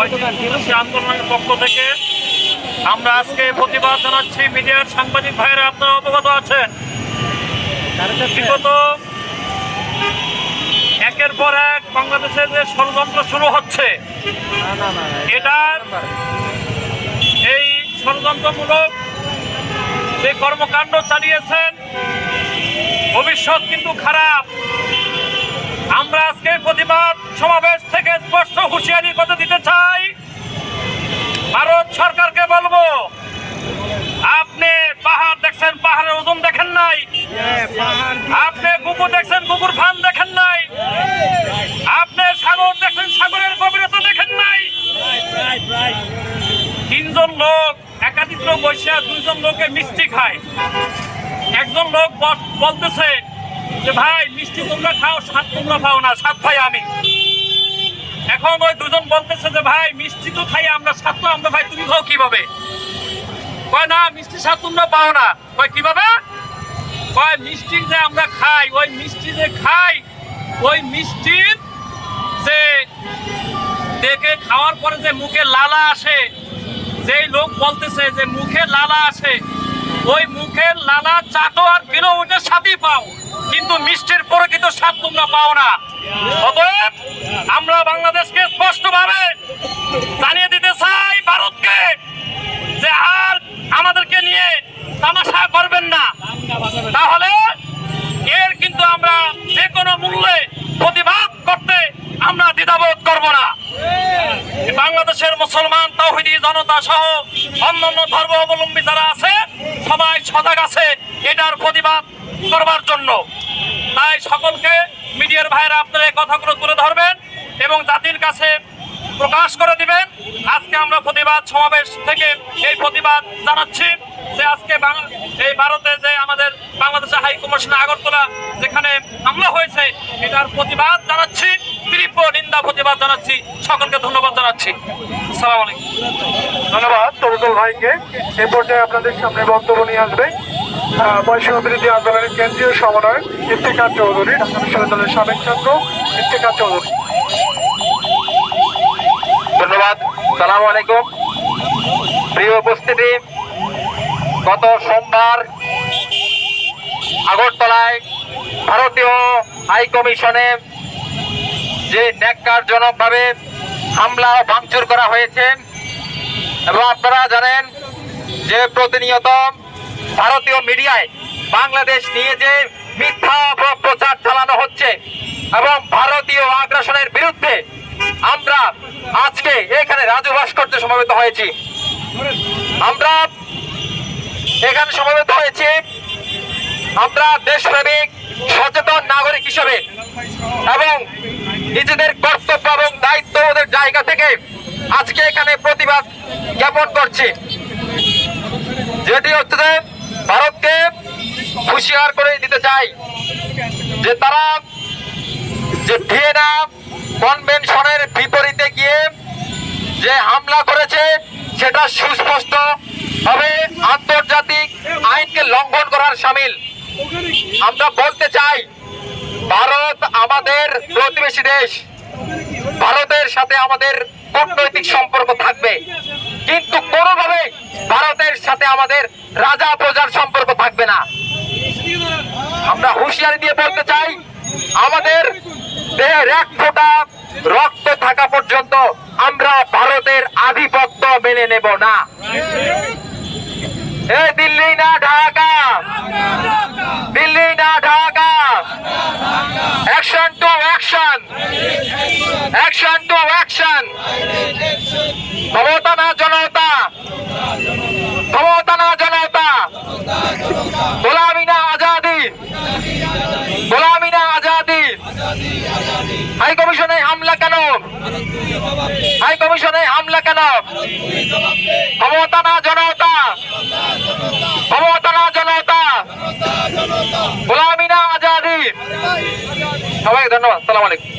আন্দোলনের পক্ষ থেকে আমরা আজকে প্রতিবাদ জানাচ্ছি মিডিয়ার সাংবাদিক ভাইয়েরা আপনারা অবগত আছেন? বিগত একের পর এক বাংলাদেশে যে ষড়যন্ত্র শুরু হচ্ছে, এটার এই ষড়যন্ত্রমূলক যে কর্মকাণ্ড চালিয়েছেন, ভবিষ্যৎ কিন্তু খারাপ। আমরা আজকে প্রতিবাদ সমাবেশ থেকে স্পষ্ট হুঁশিয়ারি কথা দিতে চাই। ভারত সরকারকে বলব, আপনি পাহাড় দেখছেন, পাহাড়ের ওজন দেখেন নাই? আপনি কুকুর দেখছেন, কুকুর ফান দেখেন নাই? আপনি সাগর দেখছেন, সাগরের গভীরতা দেখেন নাই? তিনজন লোক, একাধিক লোক বসে, দুইজন লোকে মিষ্টি খায়। একজন লোক বলতেছে যে ভাই, মিষ্টি তোমরা খাও স্বাদ তোমরা খাও না স্বাদ খাই আমি। এখন ওই দুজন বলতেছে যে, ভাই, মিষ্টি তো খাই আমরা স্বাদ তো আমরা ভাই তুমি খাও কীভাবে? কয়, না, মিষ্টি স্বাদ তোমরা পাও না। কয়, কীভাবে? কয়, মিষ্টি যে আমরা খাই, ওই মিষ্টি যে খাই, ওই মিষ্টির যে দেখে খাওয়ার পরে যে মুখে লালা আসে, যেই লোক বলতেছে যে মুখে লালা আসে, ওই মুখের লালা চাটো আর কিলো ওইটার সাথেই পাও। কিন্তু মিষ্টির প্রকৃত স্বাদ তোমরা পাও না। অতএব আমরা বাংলাদেশকে স্পষ্টভাবে জানিয়ে দিতে চাই ভারতকে যে আর আমাদেরকে নিয়ে তামাশা করবেন না। তাহলে এর কিন্তু আমরা যে কোনো মূল্যে প্রতিবাদ করতে আমরা দ্বিধাবোধ করব না। বাংলাদেশের মুসলমান, তৌহিদি জনতা সহ অন্যান্য ধর্ম অবলম্বী যারা আছে, সবাই সজাগ আছে, এটার প্রতিবাদ করবার জন্য। তাই সকলকে মিডিয়ার ভাইরা আপনারা এই কথাগুলো তুলে ধরবেন এবং জাতির কাছে প্রকাশ করে দিবেন। আজকে আমরা প্রতিবাদ সমাবেশ থেকে এই প্রতিবাদ জানাচ্ছি যে আজকে এই ভারতে যে আমাদের বাংলাদেশের হাই কমিশন আগরতলা যেখানে হামলা হয়েছে, এটার প্রতিবাদ জানাচ্ছি, তীব্র নিন্দা প্রতিবাদ জানাচ্ছি। সকলকে ধন্যবাদ জানাচ্ছি। সালাম আলাইকুম। ধন্যবাদ তরুদল ভাইকে। এ পর্যায়ে আপনাদের সামনে বক্তব্য নিয়ে আসবে বৈষম্য বিরোধী আন্দোলনের কেন্দ্রীয় সমন্বয়ক ইফতেখার চৌধুরী ঢাকা বিশ্ববিদ্যালয়ের সাবেক ছাত্র ইফতেখার চৌধুরী। ধন্যবাদ। সালাম আলাইকুম। প্রিয় উপস্থিতি, গত সোমবার আগরতলায় ভারতীয় হাই কমিশনে যে ন্যাক্কারজনকভাবে হামলা ও ভাঙচুর করা হয়েছে, এবং আপনারা জানেন যে প্রতিনিয়ত ভারতীয় মিডিয়ায় বাংলাদেশ নিয়ে যে মিথ্যা অপপ্রচার চালানো হচ্ছে এবং ভারতীয় আগ্রাসনের বিরুদ্ধে আমরা আজকে এখানে রাজু ভাস্কর্য সমবেত হয়েছি। আমরা এখানে সমবেত হয়েছি। আমরা দেশপ্রেমিক, সচেতন নাগরিক হিসেবে এবং নিজেদের কর্তব্য এবং দায়িত্ববোধের জায়গা থেকে আজকে এখানে প্রতিবাদ জ্ঞাপন করছি। যেটি হচ্ছে যে ভারতকে হুঁশিয়ার করে দিতে চাই যে তারা যে ভিয়েনা কনভেনশনের বিপরীতে গিয়ে যে হামলা করেছে, সেটা সুস্পষ্ট হবে আন্তর্জাতিক আইনকে লঙ্ঘন করার সামিল। আমরা বলতে চাই, ভারত আমাদের প্রতিবেশী দেশ। ভারতের সাথে আমাদের কূটনৈতিক সম্পর্ক থাকবে। কিন্তু কোনোভাবে ভারতের সাথে আমাদের রাজা প্রজার সম্পর্ক থাকবে না। আমরা হুঁশিয়ারি দিয়ে বলতে চাই, আমাদের দেহের এক ফোঁটা রক্ত থাকা পর্যন্ত আমরা ভারতের আধিপত্য মেনে নেব না। এ দিল্লি না ঢাকা? দিল্লি না Dhaka? Action to action action to action ক্ষমতা হাই কমিশনে হামলা কেন ক্ষমতা না জনতা। ক্ষমতা না জনতা। গোলামি না আজাদি। সবাই ধন্যবাদ। সালাম আলাইকুম।